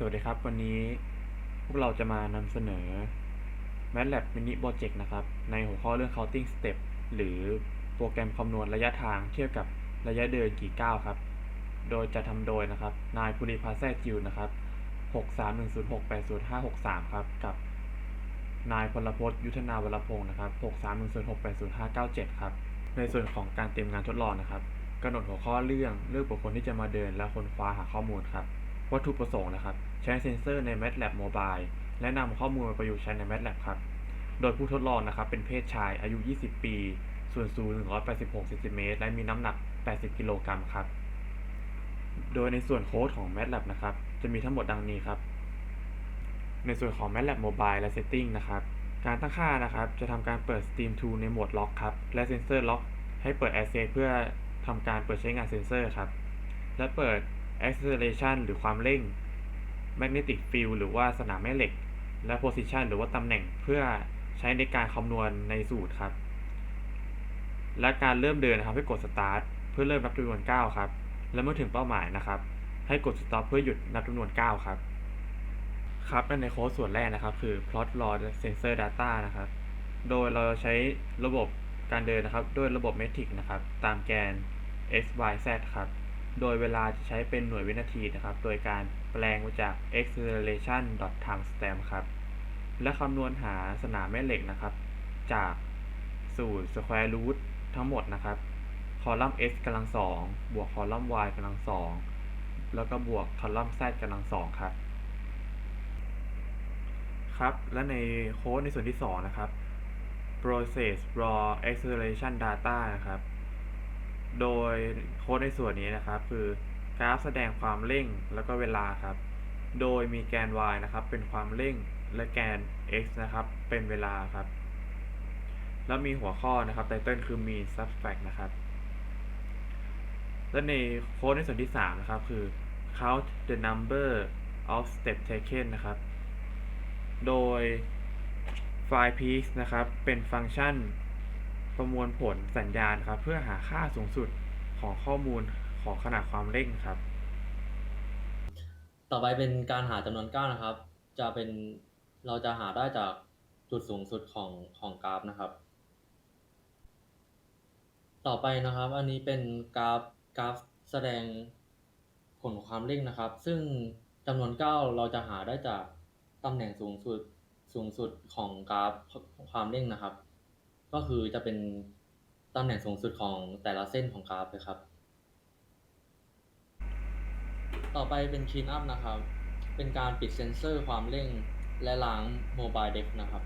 สวัสดีครับ วันนี้พวกเราจะมานำเสนอ MATLAB Mini Project นะครับ ในหัวข้อเรื่อง counting step หรือโปรแกรมคำนวณระยะทางเทียบกับระยะเดินกี่ก้าวครับ โดยจะทำโดยนะครับ นายภูริพัฒน์แท้จิวนะครับ 631068053 ครับ กับ นายพลพจน์ยุทธนาวรพงศ์นะครับ 631068057 ครับ ในส่วนของการเตรียมงานทดลองนะครับกำหนดหัวข้อเรื่องเลือกบุคคลที่จะมาเดินและค้นคว้าหาข้อมูลครับวัตถุประสงค์นะครับ ใช้เซ็นเซอร์ใน MATLAB Mobile และนำข้อมูลมาประยุกต์ใช้ใน MATLAB ครับ โดยผู้ทดลองนะครับเป็นเพศชายอายุ 20 ปี ส่วนสูง 186 เซนติเมตร และมีน้ำหนัก 80 กิโลกรัมครับ โดยในส่วนโค้ดของ MATLAB นะครับ จะมีทั้งหมดดังนี้ครับ ในส่วนของ MATLAB Mobile และ Setting นะครับ การตั้งค่านะครับ จะทำการเปิด Steam 2ในโหมดล็อกครับ และ Sensor Lock ให้เปิด Access เพื่อทำการเปิดใช้งานเซนเซอร์ครับ และเปิด acceleration หรือความเร่ง magnetic field หรือว่าสนามแม่เหล็ก และ position หรือว่าตำแหน่งเพื่อใช้ในการคำนวณในสูตรครับ และการเริ่มเดินนะครับให้กด start เพื่อเริ่มนับจำนวน9ครับ และเมื่อถึงเป้าหมายนะครับ ให้กด stop เพื่อหยุดนับจำนวน9ครับ ครับในโค้ดส่วนแรกนะครับ คือ plot raw sensor data นะครับ โดยเราใช้ระบบการเดินนะครับ ด้วยระบบเมทริกนะครับ ตามแกน x y z ครับ โดยเวลาจะใช้เป็นหน่วยวินาทีนะครับ โดยการแปลงมาจาก acceleration timestamp ครับ และคำนวณหาสนามแม่เหล็กนะครับ จากสูตร square root ทั้งหมดนะครับ คอลัมน์ x กำลังสองบวกคอลัมน์ y กำลังสองแล้วก็บวกคอลัมน์ z กำลังสองครับ ครับ และในโค้ดในส่วนที่ 2 นะครับ process raw acceleration data นะครับ โดยโค้ดในส่วนนี้นะครับ คือกราฟแสดงความเร่งแล้วก็เวลาครับ โดยมีแกน y นะครับ เป็นความเร่งและแกน x นะครับ เป็นเวลาครับ แล้วมีหัวข้อนะครับไตเติลคือ mean subtract นะครับ และในโค้ดในส่วนที่ 3 นะครับ คือ count the number of steps taken นะครับ โดยไฟล์ peak นะครับ เป็นฟังก์ชัน ประมวลผลสัญญาณครับ เพื่อหาค่าสูงสุดของข้อมูลของขนาดความเร่งครับ ต่อไปเป็นการหาจำนวนก้าวนะครับ จะเป็นเราจะหาได้จากจุดสูงสุดของของกราฟนะครับ ต่อไปนะครับ อันนี้เป็นกราฟกราฟแสดงผลความเร่งนะครับ ซึ่งจำนวนก้าวเราจะหาได้จากตำแหน่งสูงสุดสูงสุดของกราฟความเร่งนะครับ ก็คือจะเป็นตำแหน่งสูงสุดของแต่ละเส้นของกราฟเลยครับ ต่อไปเป็น clean up นะครับ เป็นการปิดเซนเซอร์ความเร่งและล้างโมบายเด็กนะครับ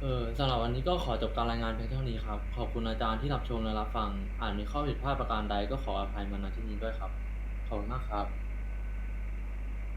เออสำหรับวันนี้ก็ขอจบการรายงานเพียงเท่านี้ครับ ขอบคุณอาจารย์ที่รับชมและรับฟังอาจมีข้อผิดพลาดประการใดก็ขออภัยมาณที่นี้ด้วยครับ ขอบคุณมากครับ